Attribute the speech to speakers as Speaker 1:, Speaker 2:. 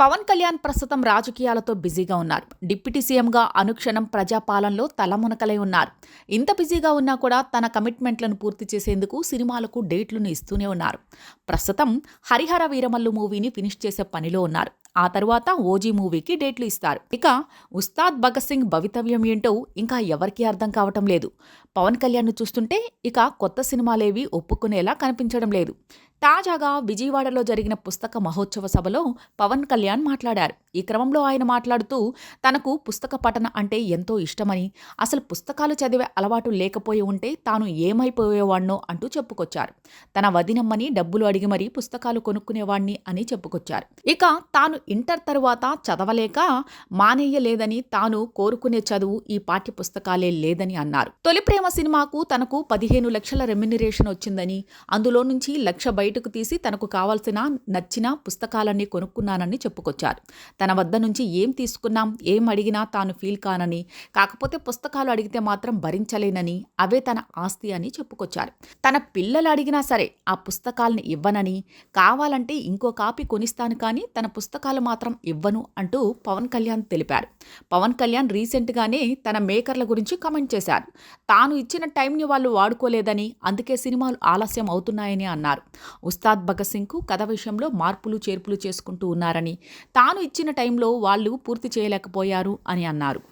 Speaker 1: పవన్ కళ్యాణ్ ప్రస్తుతం రాజకీయాలతో బిజీగా ఉన్నారు. డిప్యూటీ సీఎంగా అనుక్షణం ప్రజాపాలనలో తలమునకలై ఉన్నారు. ఇంత బిజీగా ఉన్నా కూడా తన కమిట్మెంట్లను పూర్తి చేసేందుకు సినిమాలకు డేట్లను ఇస్తూనే ఉన్నారు. ప్రస్తుతం హరిహర వీరమల్లు మూవీని ఫినిష్ చేసే పనిలో ఉన్నారు. ఆ తర్వాత ఓజీ మూవీకి డేట్లు ఇస్తారు. ఇక ఉస్తాద్ భగత్ సింగ్ భవితవ్యం ఏంటో ఇంకా ఎవరికీ అర్థం కావటం లేదు. పవన్ కళ్యాణ్ను చూస్తుంటే ఇక కొత్త సినిమాలేవి ఒప్పుకునేలా కనిపించడం లేదు. తాజాగా విజయవాడలో జరిగిన పుస్తక మహోత్సవ సభలో పవన్ కళ్యాణ్ మాట్లాడారు. ఈ క్రమంలో ఆయన మాట్లాడుతూ తనకు పుస్తక పఠన అంటే ఎంతో ఇష్టమని అసలు పుస్తకాలు చదివే అలవాటు లేకపోయి ఉంటే తాను ఏమైపోయేవాణ్ణో అంటూ చెప్పుకొచ్చారు. తన వదినమ్మని డబ్బులు అడిగి మరీ పుస్తకాలు కొనుక్కునేవాణ్ణి అని చెప్పుకొచ్చారు. ఇక తాను ఇంటర్ తరువాత చదవలేక మానేయలేదని తాను కోరుకునే చదువు ఈ పాఠ్య పుస్తకాలే లేదని అన్నారు. తొలి ప్రేమ సినిమాకు తనకు పదిహేను లక్షల రెమ్యునరేషన్ వచ్చిందని అందులో నుంచి లక్ష బయటకు తీసి తనకు కావాల్సిన నచ్చిన పుస్తకాలన్నీ కొనుక్కున్నానని చెప్పుకొచ్చారు. తన వద్ద నుంచి ఏం తీసుకున్నాం ఏం అడిగినా తాను ఫీల్ కానని కాకపోతే పుస్తకాలు అడిగితే మాత్రం భరించలేనని అవే తన ఆస్తి అని చెప్పుకొచ్చారు. తన పిల్లలు అడిగినా సరే ఆ పుస్తకాలను ఇవ్వనని కావాలంటే ఇంకో కాపీ కొనిస్తాను కానీ తన పుస్తకాలు మాత్రం ఇవ్వను అంటూ పవన్ కళ్యాణ్ తెలిపారు. పవన్ కళ్యాణ్ రీసెంట్గానే తన మేకర్ల గురించి కమెంట్ చేశారు. తాను ఇచ్చిన టైంని వాళ్ళు వాడుకోలేదని అందుకే సినిమాలు ఆలస్యం అవుతున్నాయని అన్నారు. ఉస్తాద్ భగత్ సింగ్కు కథ విషయంలో మార్పులు చేర్పులు చేసుకుంటూ ఉన్నారని తాను ఇచ్చిన టైంలో వాళ్ళు పూర్తి చేయలేకపోయారు అని అన్నారు.